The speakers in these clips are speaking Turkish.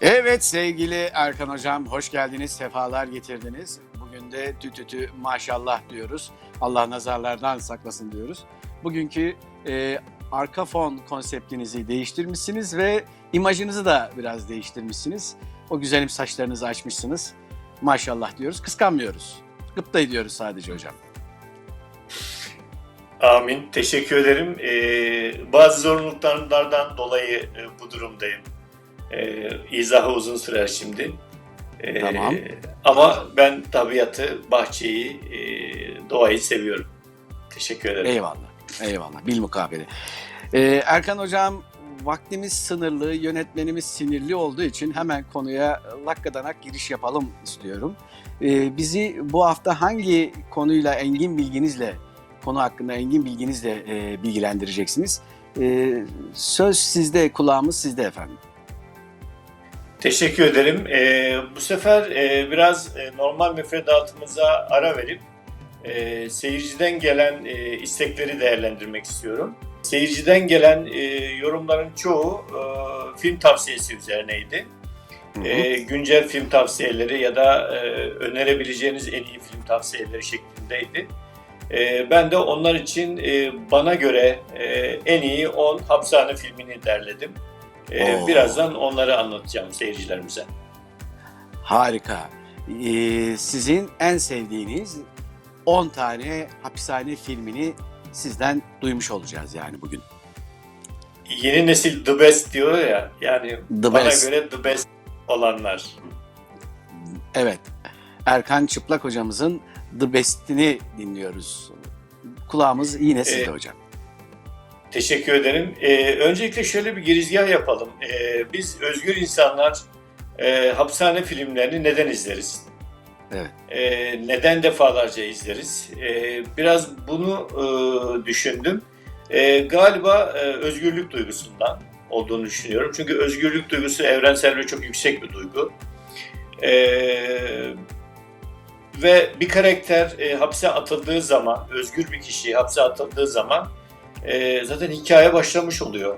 Evet sevgili Erkan Hocam hoş geldiniz, sefalar getirdiniz. Bugün de tütütü maşallah diyoruz. Allah nazarlardan saklasın diyoruz. Bugünkü e, arka fon konseptinizi değiştirmişsiniz ve imajınızı da biraz değiştirmişsiniz. O güzelim saçlarınızı açmışsınız. Maşallah diyoruz, kıskanmıyoruz. Gıpta ediyoruz sadece hocam. Amin. Teşekkür ederim. Ee, bazı zorunluluklardan dolayı e, bu durumdayım. Ee, izahı uzun sürer şimdi. Ee, Tamam. Ama ben tabiatı, bahçeyi, e, doğayı seviyorum. Teşekkür ederim. Eyvallah, eyvallah. Bilmukabele. Ee, Erkan Hocam, vaktimiz sınırlı, yönetmenimiz sinirli olduğu için hemen konuya lakkadanak giriş yapalım istiyorum. Ee, bizi bu hafta hangi konuyla, engin bilginizle, konu hakkında engin bilginizle e, bilgilendireceksiniz? Ee, söz sizde, kulağımız sizde efendim. Teşekkür ederim. Ee, bu sefer e, biraz e, normal müfredatımıza ara verip e, seyirciden gelen e, istekleri değerlendirmek istiyorum. Seyirciden gelen e, yorumların çoğu e, film tavsiyesi üzerineydi. Hı hı. E, güncel film tavsiyeleri ya da e, önerebileceğiniz en iyi film tavsiyeleri şeklindeydi. E, ben de onlar için e, bana göre e, en iyi 10 hapishane filmini derledim. E, Oo. birazdan onları anlatacağım seyircilerimize. Harika. Ee, sizin en sevdiğiniz 10 tane hapishane filmini sizden duymuş olacağız yani bugün. Yeni nesil the best diyor ya, yani The bana best. göre the best olanlar. Evet. Erkan Çıplak hocamızın The Best'ini dinliyoruz. Kulağımız yine sizde Ee, hocam. Teşekkür ederim. Ee, öncelikle şöyle bir girizgah yapalım. Ee, biz özgür insanlar e, hapishane filmlerini neden izleriz? Evet. Ee, neden defalarca izleriz? Ee, biraz bunu e, düşündüm. Ee, galiba e, özgürlük duygusundan olduğunu düşünüyorum. Çünkü özgürlük duygusu evrensel ve çok yüksek bir duygu. Ee, ve bir karakter e, hapse atıldığı zaman, özgür bir kişi hapse atıldığı zaman e, zaten hikaye başlamış oluyor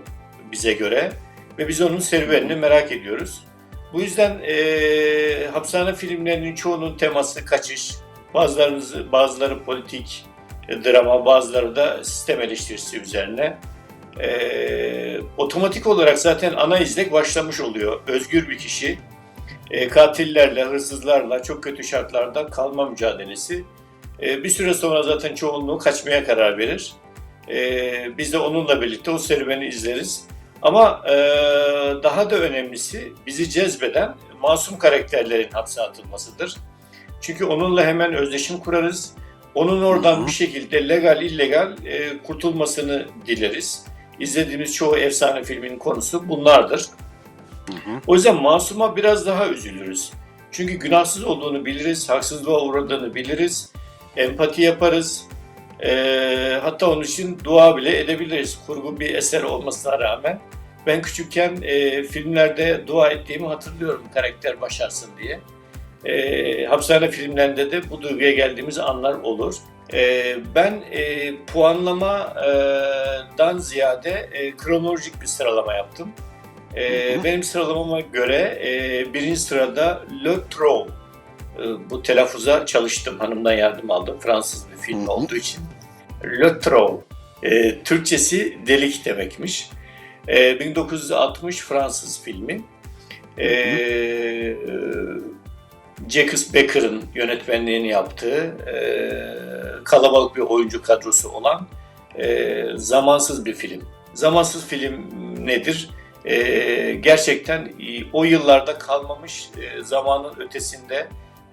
bize göre ve biz onun serüvenini merak ediyoruz. Bu yüzden e, hapishane filmlerinin çoğunun teması kaçış, bazılarımız, bazıları politik e, drama, bazıları da sistem eleştirisi üzerine. E, otomatik olarak zaten ana izlek başlamış oluyor. Özgür bir kişi e, katillerle, hırsızlarla çok kötü şartlarda kalma mücadelesi. E, bir süre sonra zaten çoğunluğu kaçmaya karar verir. E, biz de onunla birlikte o serüveni izleriz. Ama e, daha da önemlisi bizi cezbeden masum karakterlerin hapse atılmasıdır. Çünkü onunla hemen özdeşim kurarız. Onun oradan Hı hı. bir şekilde legal illegal e, kurtulmasını dileriz. İzlediğimiz çoğu efsane filmin konusu bunlardır. O yüzden masuma biraz daha üzülürüz. Çünkü günahsız olduğunu biliriz, haksızlığa uğradığını biliriz, empati yaparız. Ee, hatta onun için dua bile edebiliriz. Kurgu bir eser olmasına rağmen. Ben küçükken e, filmlerde dua ettiğimi hatırlıyorum karakter başarsın diye. E, hapishane filmlerinde de bu duyguya geldiğimiz anlar olur. E, ben e, puanlamadan ziyade e, kronolojik bir sıralama yaptım. E, Hı hı. benim sıralamama göre e, birinci sırada Le Trou. E, bu telaffuza çalıştım, hanımdan yardım aldım. Fransız bir film Hı hı. olduğu için. Le Trou. E, Türkçesi delik demekmiş. E, 1960 Fransız filmi. E, e, Jacques Becker'ın yönetmenliğini yaptığı e, kalabalık bir oyuncu kadrosu olan e, zamansız bir film. Zamansız film nedir? E, gerçekten e, o yıllarda kalmamış e, zamanın ötesinde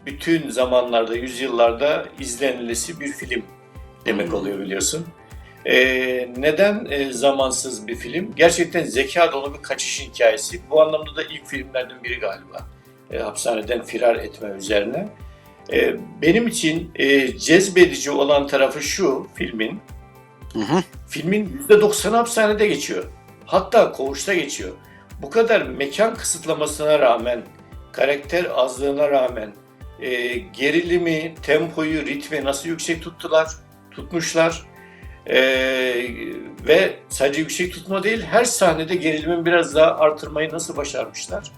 bütün zamanlarda, yüzyıllarda izlenilesi bir film demek oluyor biliyorsun. E, neden e, zamansız bir film? Gerçekten zeka dolu bir kaçış hikayesi. Bu anlamda da ilk filmlerden biri galiba. E, hapishaneden firar etme üzerine. E, benim için e, cezbedici olan tarafı şu filmin. Hı hı. Filmin %90 hapishanede geçiyor. Hatta koğuşta geçiyor. Bu kadar mekan kısıtlamasına rağmen, karakter azlığına rağmen e, gerilimi, tempoyu, ritmi nasıl yüksek tuttular, tutmuşlar. E, ve sadece yüksek tutma değil, her sahnede gerilimin biraz daha artırmayı nasıl başarmışlar.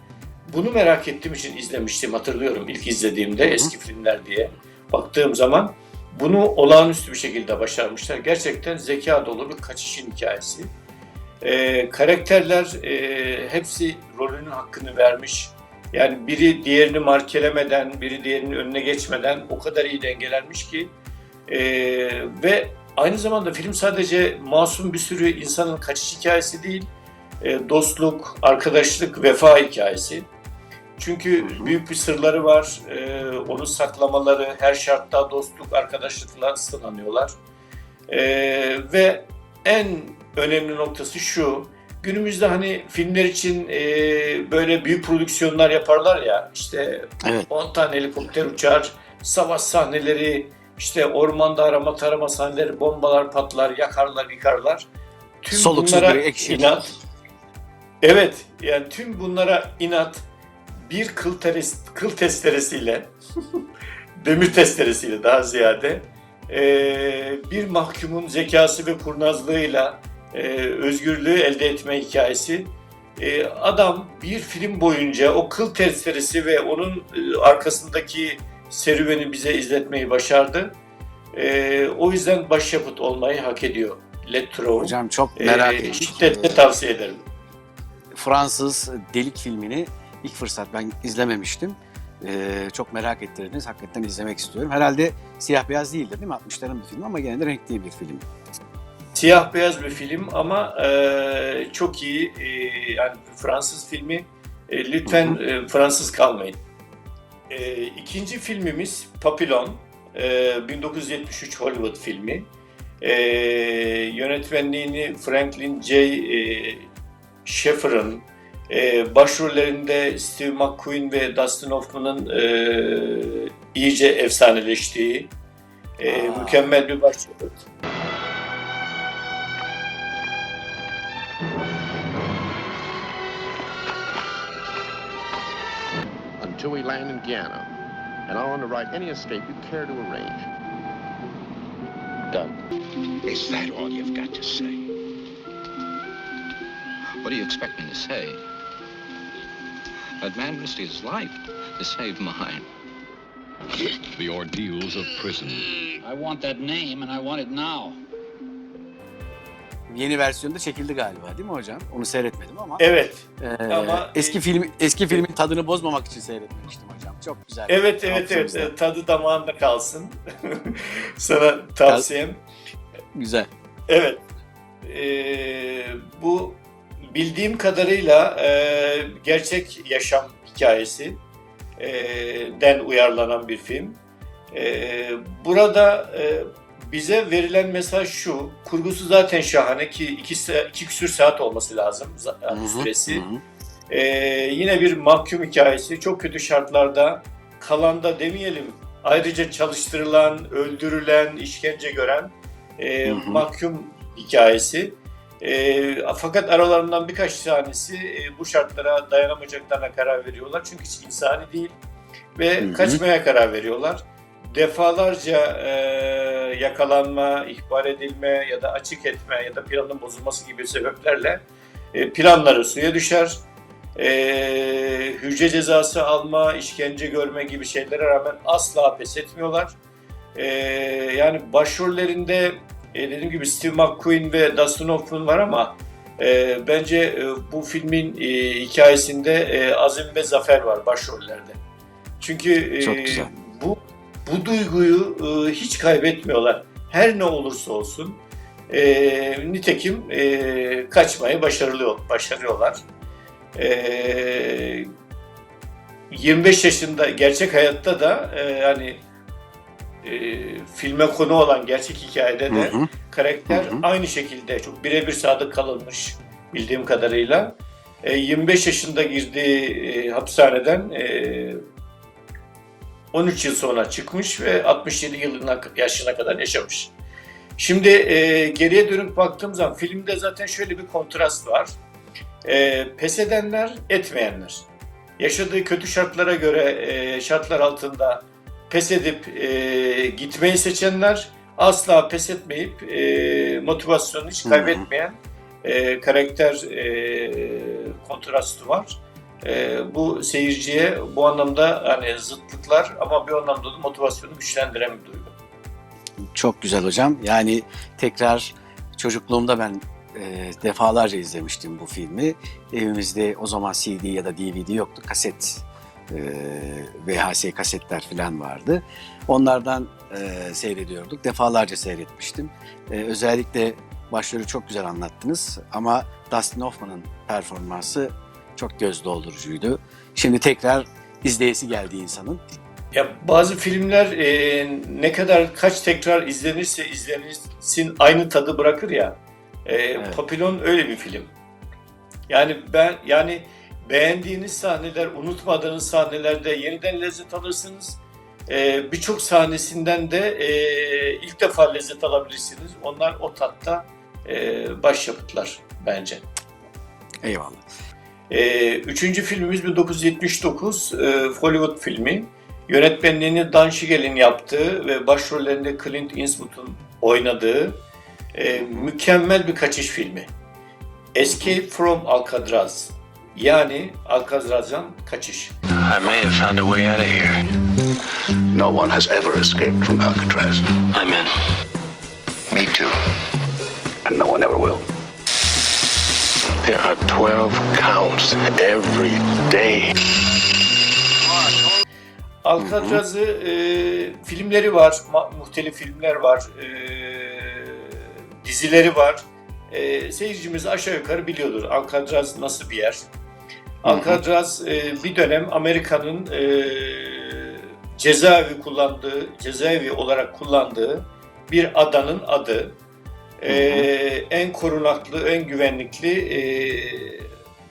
bunu merak ettiğim için izlemiştim hatırlıyorum ilk izlediğimde eski filmler diye baktığım zaman bunu olağanüstü bir şekilde başarmışlar. Gerçekten zeka dolu bir kaçışın hikayesi. Ee, karakterler e, hepsi rolünün hakkını vermiş. Yani biri diğerini markelemeden, biri diğerinin önüne geçmeden o kadar iyi dengelenmiş ki Ee, ve aynı zamanda film sadece masum bir sürü insanın kaçış hikayesi değil, e, dostluk, arkadaşlık, vefa hikayesi. Çünkü Hı hı. büyük bir sırları var, e, onu saklamaları, her şartta dostluk, arkadaşlıkla sınanıyorlar. E, ve en önemli noktası şu, günümüzde hani filmler için e, böyle büyük prodüksiyonlar yaparlar ya, işte Evet. 10 tane helikopter uçar, savaş sahneleri, işte ormanda arama tarama sahneleri, bombalar patlar, yakarlar, yıkarlar. Tüm Soluksuz bunlara bir inat. Evet, yani tüm bunlara inat bir kıl, teres, kıl testeresiyle, demir testeresiyle daha ziyade eee, bir mahkumun zekası ve kurnazlığıyla eee, özgürlüğü elde etme hikayesi. Adam bir film boyunca o kıl testeresi ve onun arkasındaki serüveni bize izletmeyi başardı. Eee, o yüzden başyapıt olmayı hak ediyor. Let. Hocam çok merak Eee, ettim. şiddetle tavsiye ederim. Fransız Delik filmini ilk fırsat ben izlememiştim. Ee, çok merak ettirdiniz. Hakikaten izlemek istiyorum. Herhalde siyah beyaz değildir değil mi? 60'ların bir film ama gene de renkli bir film. Siyah beyaz bir film ama e, çok iyi. E, yani Fransız filmi. E, lütfen e, Fransız kalmayın. E, ikinci filmimiz Papillon. E, 1973 Hollywood filmi. E, yönetmenliğini Franklin J. E, Sheffer'ın e, başrollerinde Steve McQueen ve Dustin Hoffman'ın e, iyice efsaneleştiği e, mükemmel bir başyapıt. Until we land in Guyana, and I'll underwrite any escape you care to arrange. Done. Is that all you've got to say? What do you expect me to say? That man risked his life to save mine. The ordeals of prison. I want that name and I want it now. Yeni versiyonda çekildi galiba değil mi hocam? Onu seyretmedim ama. Evet. Ee, Ama- eski film eski filmin tadını bozmamak için seyretmemiştim hocam. Çok güzel. Evet evet evet. E, tadı damağında kalsın. Sana tavsiyem. Güzel. Evet. Ee, bu bildiğim kadarıyla e, gerçek yaşam hikayesi e, den uyarlanan bir film. E, burada e, bize verilen mesaj şu, kurgusu zaten şahane ki iki, iki küsür saat olması lazım hı, süresi. hı hı. Ee, yine bir mahkum hikayesi. Çok kötü şartlarda kalanda demeyelim. Ayrıca çalıştırılan, öldürülen, işkence gören e, Hı hı. mahkum hikayesi. E, fakat aralarından birkaç tanesi e, bu şartlara dayanamayacaklarına karar veriyorlar. Çünkü hiç insani değil ve Hı hı. kaçmaya karar veriyorlar. Defalarca e, yakalanma, ihbar edilme ya da açık etme ya da planın bozulması gibi sebeplerle e, planları suya düşer. E, hücre cezası alma, işkence görme gibi şeylere rağmen asla pes etmiyorlar. E, yani başrollerinde e, dediğim gibi Steve McQueen ve Dustin Hoffman var ama e, bence e, bu filmin e, hikayesinde e, azim ve zafer var başrollerde. Çünkü e, Çok güzel. bu bu duyguyu e, hiç kaybetmiyorlar. Her ne olursa olsun. E, nitekim e, kaçmayı başarılıyor, başarıyorlar. E, 25 yaşında gerçek hayatta da e, hani e, filme konu olan gerçek hikayede de Hı hı. karakter Hı hı. aynı şekilde çok birebir sadık kalınmış bildiğim kadarıyla. E, 25 yaşında girdiği e, hapishaneden e, 13 yıl sonra çıkmış ve 67 yılına yaşına kadar yaşamış. Şimdi e, geriye dönüp baktığım zaman filmde zaten şöyle bir kontrast var. E, pes edenler, etmeyenler. Yaşadığı kötü şartlara göre e, şartlar altında pes edip e, gitmeyi seçenler, asla pes etmeyip e, motivasyonunu hiç kaybetmeyen e, karakter e, kontrastı var. E, bu seyirciye bu anlamda hani zıtlıklar ama bir anlamda da motivasyonu güçlendiren bir duygu. Çok güzel hocam. Yani tekrar çocukluğumda ben e, defalarca izlemiştim bu filmi. Evimizde o zaman CD ya da DVD yoktu. Kaset, e, VHS kasetler falan vardı. Onlardan e, seyrediyorduk. Defalarca seyretmiştim. E, özellikle başrolü çok güzel anlattınız. Ama Dustin Hoffman'ın performansı çok göz doldurucuydu. Şimdi tekrar izleyesi geldi insanın. Ya bazı filmler e, ne kadar kaç tekrar izlenirse izlenirsin aynı tadı bırakır ya. E, Evet. Papillon öyle bir film. Yani ben yani beğendiğiniz sahneler, unutmadığınız sahnelerde yeniden lezzet alırsınız. E, Birçok sahnesinden de e, ilk defa lezzet alabilirsiniz. Onlar o tatta e, başyapıtlar bence. Eyvallah. Ee, üçüncü filmimiz 1979 e, Hollywood filmi. Yönetmenliğini Dan Cheadle'in yaptığı ve başrollerinde Clint Eastwood'un oynadığı e, mükemmel bir kaçış filmi. Escape from Alcatraz. Yani Alcatraz'dan kaçış. I may have found a way out of here. No one has ever escaped from Alcatraz. I'm in. Me too. And no one ever will. There are 12 counts every day. Alcatraz'ı e, filmleri var, muhtelif filmler var, e, dizileri var. E, seyircimiz aşağı yukarı biliyordur Alcatraz nasıl bir yer. Alcatraz e, bir dönem Amerika'nın e, cezaevi kullandığı, cezaevi olarak kullandığı bir adanın adı. E, en korunaklı, en güvenlikli e,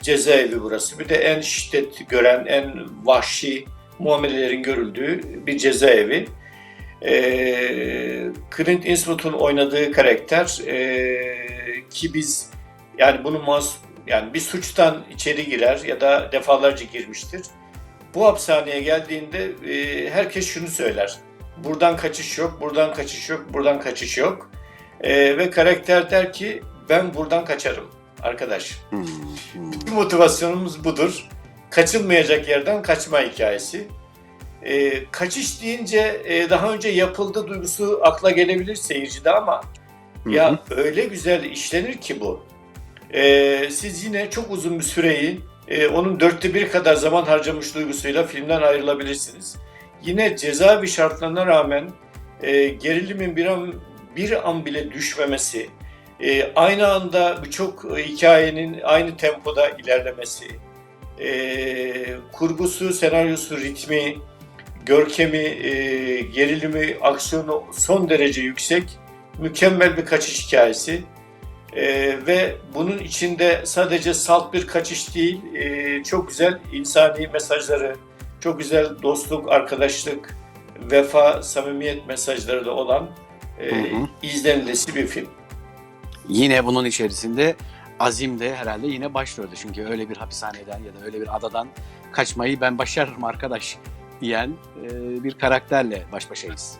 cezaevi burası. Bir de en şiddet gören, en vahşi muamelelerin görüldüğü bir cezaevi. Ee, Clint Eastwood'un oynadığı karakter ee, ki biz yani bunu mas yani bir suçtan içeri girer ya da defalarca girmiştir. Bu hapishaneye geldiğinde ee, herkes şunu söyler. Buradan kaçış yok, buradan kaçış yok, buradan kaçış yok. Ee, ve karakter der ki ben buradan kaçarım arkadaş. Hmm, hmm. Bir motivasyonumuz budur. Kaçılmayacak yerden kaçma hikayesi. Ee, kaçış deyince e, daha önce yapıldı duygusu akla gelebilir seyircide ama ya öyle güzel işlenir ki bu. Ee, siz yine çok uzun bir süreyi e, onun dörtte bir kadar zaman harcamış duygusuyla filmden ayrılabilirsiniz. Yine cezaevi şartlarına rağmen e, gerilimin bir an, bir an bile düşmemesi, e, aynı anda birçok e, hikayenin aynı tempoda ilerlemesi, e, kurgusu, senaryosu, ritmi, görkemi, e, gerilimi, aksiyonu son derece yüksek, mükemmel bir kaçış hikayesi. E, ve bunun içinde sadece salt bir kaçış değil, e, çok güzel insani mesajları, çok güzel dostluk, arkadaşlık, vefa, samimiyet mesajları da olan e, Hı hı. izlenilesi bir film. Yine bunun içerisinde Azim de herhalde yine başrolde. Çünkü öyle bir hapishaneden ya da öyle bir adadan kaçmayı ben başarırım arkadaş diyen e, bir karakterle baş başayız.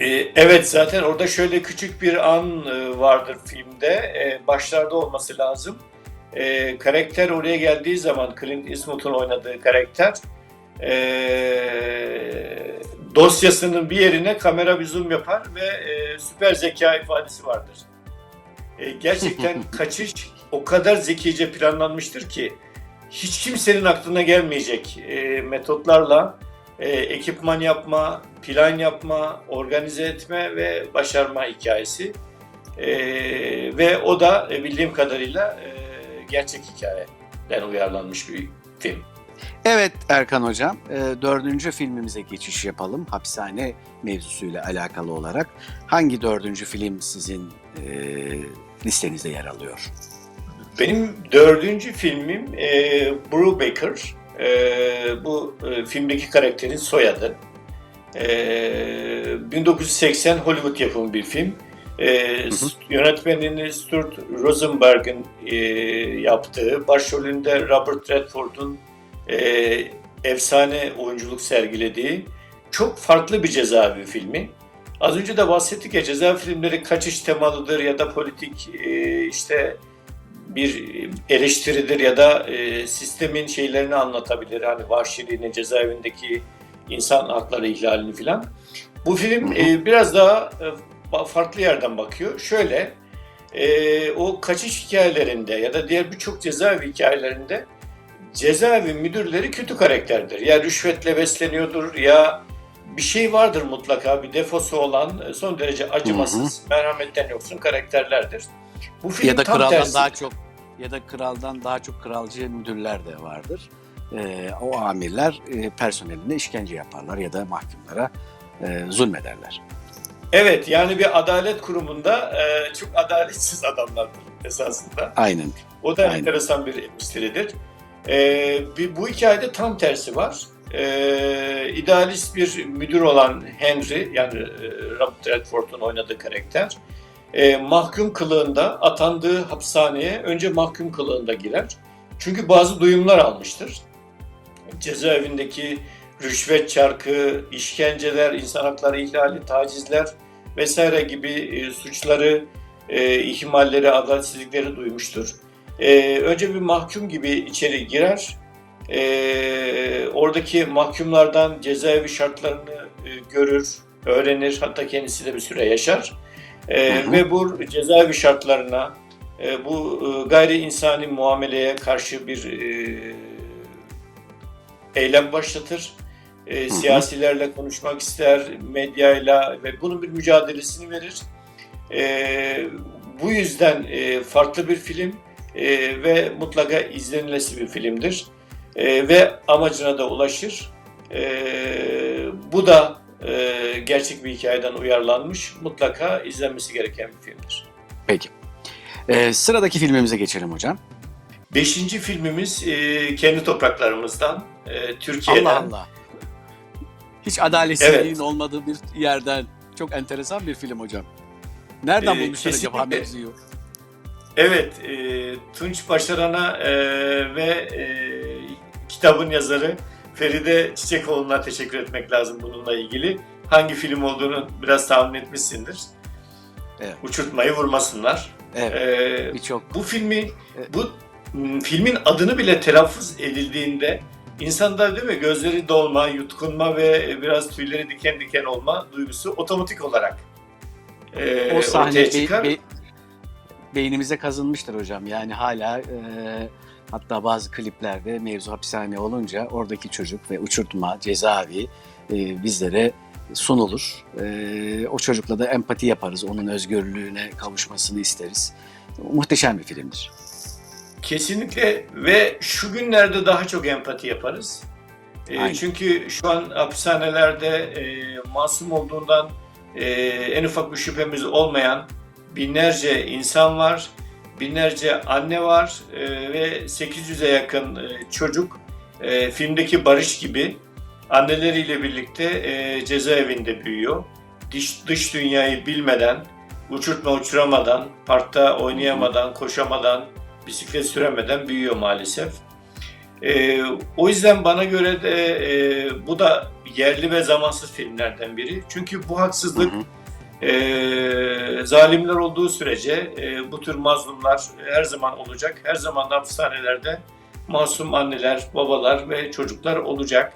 Ee, Evet zaten orada şöyle küçük bir an e, vardır filmde. Ee, Başlarda olması lazım. Ee, Karakter oraya geldiği zaman Clint Eastwood'un oynadığı karakter dosyasının bir yerine kamera bir zoom yapar ve e, süper zeka ifadesi vardır. E, Gerçekten kaçış o kadar zekice planlanmıştır ki hiç kimsenin aklına gelmeyecek e, metotlarla e, ekipman yapma, plan yapma, organize etme ve başarma hikayesi. E, ve o da e, bildiğim kadarıyla e, gerçek hikayeden uyarlanmış bir film. Evet Erkan Hocam, e, dördüncü filmimize geçiş yapalım. Hapishane mevzusuyla alakalı olarak. Hangi dördüncü film sizin e, listenizde yer alıyor? Benim dördüncü filmim e, Brubaker. E, bu e, filmdeki karakterin soyadı. E, 1980 Hollywood yapımı bir film. E, s- Yönetmenini Stuart Rosenberg'in e, yaptığı, başrolünde Robert Redford'un e, efsane oyunculuk sergilediği çok farklı bir cezaevi filmi. Az önce de bahsettik ya cezaevi filmleri kaçış temalıdır ya da politik e, işte bir eleştiridir ya da e, sistemin şeylerini anlatabilir. Hani vahşiliğini, cezaevindeki insan hakları ihlalini filan. Bu film e, biraz daha e, farklı yerden bakıyor. Şöyle, e, o kaçış hikayelerinde ya da diğer birçok cezaevi hikayelerinde cezaevi müdürleri kötü karakterdir. Ya rüşvetle besleniyordur ya bir şey vardır mutlaka bir defosu olan e, son derece acımasız, merhametten yoksun karakterlerdir. Bu film ya da tam kraldan tersi. daha çok ya da kraldan daha çok kralcı müdürler de vardır. Ee, o amirler e, personeline işkence yaparlar ya da mahkumlara e, zulmederler. Evet yani bir adalet kurumunda e, çok adaletsiz adamlardır esasında. Aynen. O da Aynen. enteresan bir eleştiridir. Ee, bu hikayede tam tersi var. Ee, idealist bir müdür olan Henry, yani e, Robert Redford'un oynadığı karakter, e, mahkum kılığında atandığı hapishaneye önce mahkum kılığında girer. Çünkü bazı duyumlar almıştır. Cezaevindeki rüşvet çarkı, işkenceler, insan hakları ihlali, tacizler vesaire gibi e, suçları, e, ihmalleri, adaletsizlikleri duymuştur. Ee, önce bir mahkum gibi içeri girer. Ee, oradaki mahkumlardan cezaevi şartlarını e, görür, öğrenir. Hatta kendisi de bir süre yaşar. Hı hı. Ve bu cezaevi şartlarına, e, bu e, gayri insani muameleye karşı bir e, eylem başlatır. E, siyasilerle konuşmak ister, medyayla ve bunun bir mücadelesini verir. E, bu yüzden e, farklı bir film e, ve mutlaka izlenilesi bir filmdir. E, ve amacına da ulaşır. E, bu da e, gerçek bir hikayeden uyarlanmış, mutlaka izlenmesi gereken bir filmdir. Peki. Ee, sıradaki filmimize geçelim hocam. Beşinci filmimiz e, kendi topraklarımızdan, e, Türkiye'den. Allah Allah. Hiç adaletsizliğin Evet. olmadığı bir yerden. Çok enteresan bir film hocam. Nereden Ee, bulmuşlar acaba mevzuyu? Evet, e, Tunç Başaran'a e, ve e, kitabın yazarı Feride Çiçekoğlu'na teşekkür etmek lazım bununla ilgili. Hangi film olduğunu biraz tahmin etmişsindir. Evet. Uçurtmayı vurmasınlar. Evet. E, Birçok bu filmi, bu filmin adını bile telaffuz edildiğinde insanda değil mi gözleri dolma, yutkunma ve biraz tüyleri diken diken olma duygusu otomatik olarak e, o sahne ortaya be- çıkar. be- beynimize kazınmıştır hocam. Yani hala e, hatta bazı kliplerde mevzu hapishane olunca oradaki çocuk ve uçurtma, cezaevi e, bizlere sunulur. E, o çocukla da empati yaparız. Onun özgürlüğüne kavuşmasını isteriz. Muhteşem bir filmdir. Kesinlikle ve şu günlerde daha çok empati yaparız. E, çünkü şu an hapishanelerde e, masum olduğundan e, en ufak bir şüphemiz olmayan binlerce insan var, binlerce anne var e, ve 800'e yakın e, çocuk e, filmdeki Barış gibi anneleriyle birlikte e, cezaevinde büyüyor. Dış, dış dünyayı bilmeden, uçurtma uçuramadan, parkta oynayamadan, koşamadan, bisiklet süremeden büyüyor maalesef. Ee, o yüzden bana göre de e, bu da yerli ve zamansız filmlerden biri. Çünkü bu haksızlık Hı hı. E, zalimler olduğu sürece e, bu tür mazlumlar her zaman olacak. Her zaman hapishanelerde masum anneler, babalar ve çocuklar olacak.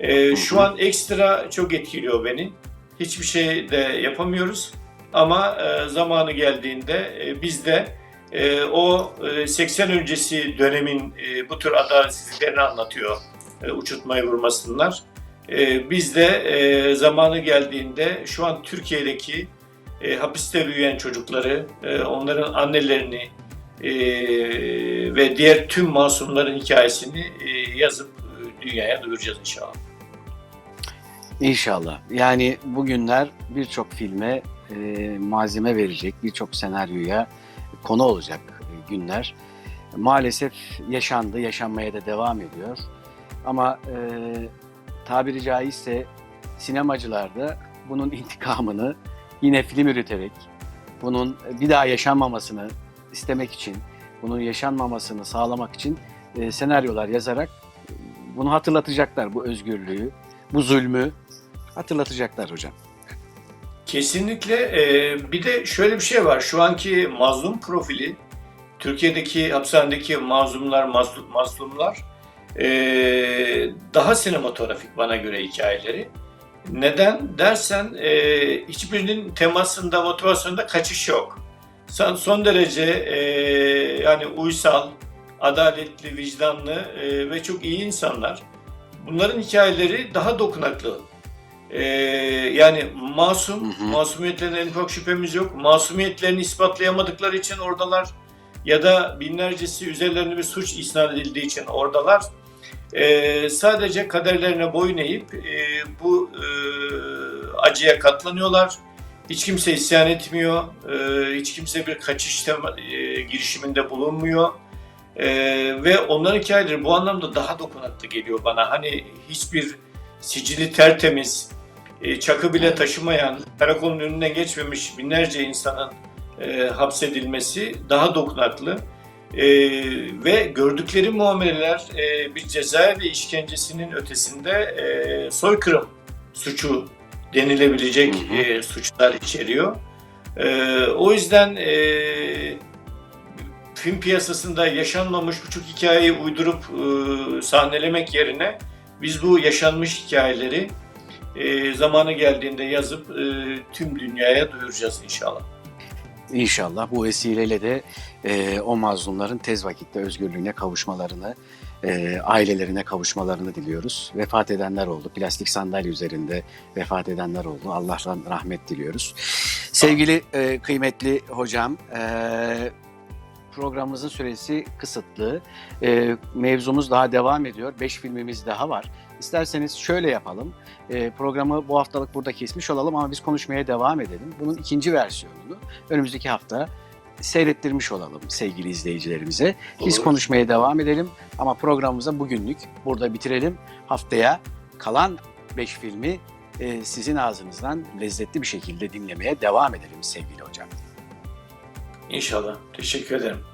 E, şu an ekstra çok etkiliyor beni. Hiçbir şey de yapamıyoruz. Ama e, zamanı geldiğinde e, biz de e, o e, 80 öncesi dönemin e, bu tür adaletsizliklerini anlatıyor e, uçurtmayı vurmasınlar. E, biz de e, zamanı geldiğinde şu an Türkiye'deki e, hapiste büyüyen çocukları, e, onların annelerini ve diğer tüm masumların hikayesini yazıp dünyaya duyuracağız inşallah. İnşallah. Yani bugünler birçok filme e, malzeme verecek, birçok senaryoya konu olacak günler. Maalesef yaşandı, yaşanmaya da devam ediyor. Ama e, tabiri caizse sinemacılar da bunun intikamını yine film üreterek, bunun bir daha yaşanmamasını istemek için, bunun yaşanmamasını sağlamak için e, senaryolar yazarak e, bunu hatırlatacaklar, bu özgürlüğü, bu zulmü hatırlatacaklar hocam. Kesinlikle. Ee, bir de şöyle bir şey var. Şu anki mazlum profili Türkiye'deki hapishanedeki mazlumlar, mazlum, mazlumlar e, daha sinematografik bana göre hikayeleri. Neden dersen e, hiçbirinin temasında, motivasyonunda kaçış yok. Son, son derece e, yani uysal, adaletli, vicdanlı e, ve çok iyi insanlar. Bunların hikayeleri daha dokunaklı. E, yani masum, Hı hı. masumiyetlerine en ufak şüphemiz yok. Masumiyetlerini ispatlayamadıkları için oradalar ya da binlercesi üzerlerine bir suç isnat edildiği için oradalar. E, sadece kaderlerine boyun eğip e, bu e, acıya katlanıyorlar. Hiç kimse isyan etmiyor, e, hiç kimse bir kaçış tema- e, girişiminde bulunmuyor. E, ve onların hikayeleri bu anlamda daha dokunaklı geliyor bana. Hani hiçbir sicili tertemiz, e, çakı bile taşımayan, karakolun önünden geçmemiş binlerce insanın e, hapsedilmesi daha dokunaklı. E, ve gördükleri muameleler e, bir cezaevi işkencesinin ötesinde e, soykırım suçu denilebilecek Hı hı. e, suçlar içeriyor. E, o yüzden e, film piyasasında yaşanmamış buçuk hikayeyi uydurup e, sahnelemek yerine biz bu yaşanmış hikayeleri e, zamanı geldiğinde yazıp e, tüm dünyaya duyuracağız inşallah. İnşallah bu vesileyle de e, o mazlumların tez vakitte özgürlüğüne kavuşmalarını, e, ailelerine kavuşmalarını diliyoruz. Vefat edenler oldu. Plastik sandalye üzerinde vefat edenler oldu. Allah'tan rahmet diliyoruz. Sevgili e, kıymetli hocam, e, programımızın süresi kısıtlı. E, mevzumuz daha devam ediyor. Beş filmimiz daha var. İsterseniz şöyle yapalım. E, programı bu haftalık burada kesmiş olalım ama biz konuşmaya devam edelim. Bunun ikinci versiyonunu önümüzdeki hafta seyrettirmiş olalım sevgili izleyicilerimize. Biz Olur. konuşmaya devam edelim ama programımıza bugünlük burada bitirelim. Haftaya kalan 5 filmi e, sizin ağzınızdan lezzetli bir şekilde dinlemeye devam edelim sevgili hocam. İnşallah. Teşekkür ederim.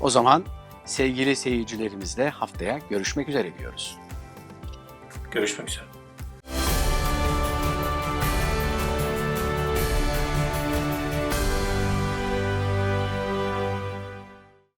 O zaman sevgili seyircilerimizle haftaya görüşmek üzere diyoruz. Görüşmek üzere.